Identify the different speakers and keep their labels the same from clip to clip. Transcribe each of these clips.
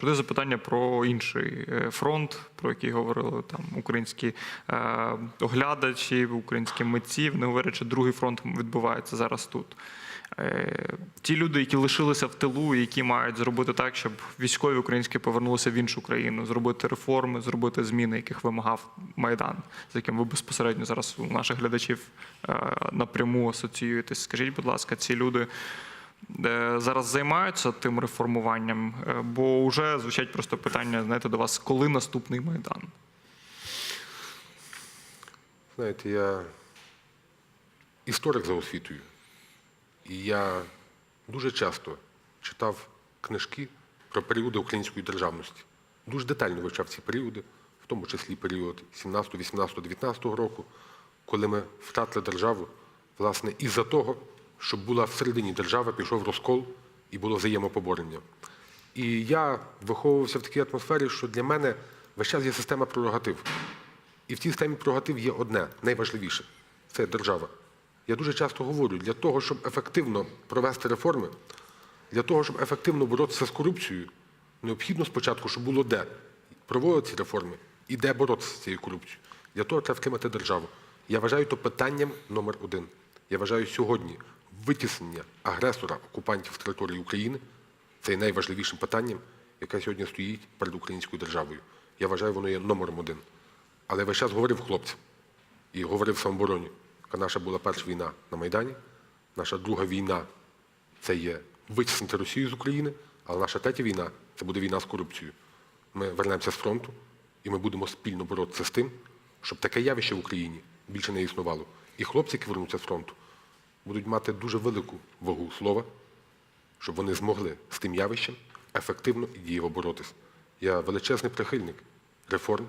Speaker 1: Проте запитання про інший е, фронт, про який говорили там українські е, оглядачі, українські митці. Вони говорять, що другий фронт відбувається зараз тут. Е, Ті люди, які лишилися в тилу, які мають зробити так, щоб військові українські повернулися в іншу країну, зробити реформи, зробити зміни, яких вимагав Майдан, з яким ви безпосередньо зараз у наших глядачів напряму асоціюєтесь. Скажіть, будь ласка, ці люди зараз займаються тим реформуванням, Е, бо вже звучать просто питання, знаєте, до вас, коли наступний майдан?
Speaker 2: Знаєте, я історик за освітою. І я дуже часто читав книжки про періоди української державності. Дуже детально вивчав ці періоди, в тому числі період 17, 18, 19 року, коли ми втратили державу, власне, із-за того, що була всередині держави, пішов розкол і було взаємопоборення. І я виховувався в такій атмосфері, що для мене весь час є система прерогатив. І в цій системі прерогатив є одне, найважливіше це держава. Я дуже часто говорю, для того, щоб ефективно провести реформи, для того, щоб ефективно боротися з корупцією, необхідно спочатку, щоб було де проводити ці реформи і де боротися з цією корупцією. Для того треба втримати державу. Я вважаю то питанням номер один. Я вважаю сьогодні витіснення агресора окупантів з території України це є найважливішим питанням, яке сьогодні стоїть перед українською державою. Я вважаю, воно є номером один. Але весь час говорив хлопцям і говорив самообороні. яка Наша була перша війна на Майдані, наша друга війна це є витіснити Росію з України, але наша третя війна це буде війна з корупцією. Ми вернемося з фронту і ми будемо спільно боротися з тим, щоб таке явище в Україні більше не існувало. І хлопці, які вернуться з фронту, будуть мати дуже велику вагу слова, щоб вони змогли з тим явищем ефективно і дієво боротися. Я величезний прихильник реформ,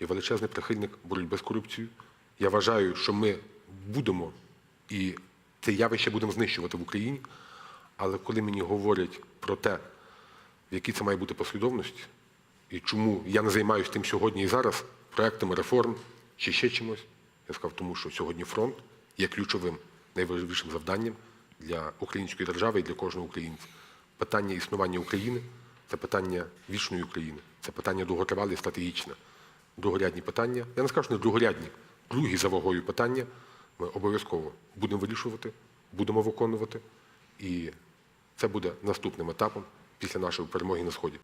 Speaker 2: я величезний прихильник боротьби з корупцією. Я вважаю, що ми будемо і це явище будемо знищувати в Україні. Але коли мені говорять про те, в якій це має бути послідовності, і чому я не займаюся тим сьогодні і зараз, проектами реформ чи ще чимось, я сказав, тому що сьогодні фронт є ключовим, найважливішим завданням для української держави і для кожного українця. Питання існування України це питання вічної України, це питання довготривале і стратегічне. Другорядні питання, я не скажу, що не другорядні, другі за вагою питання ми обов'язково будемо вирішувати, будемо виконувати. І це буде наступним етапом після нашої перемоги на Сході.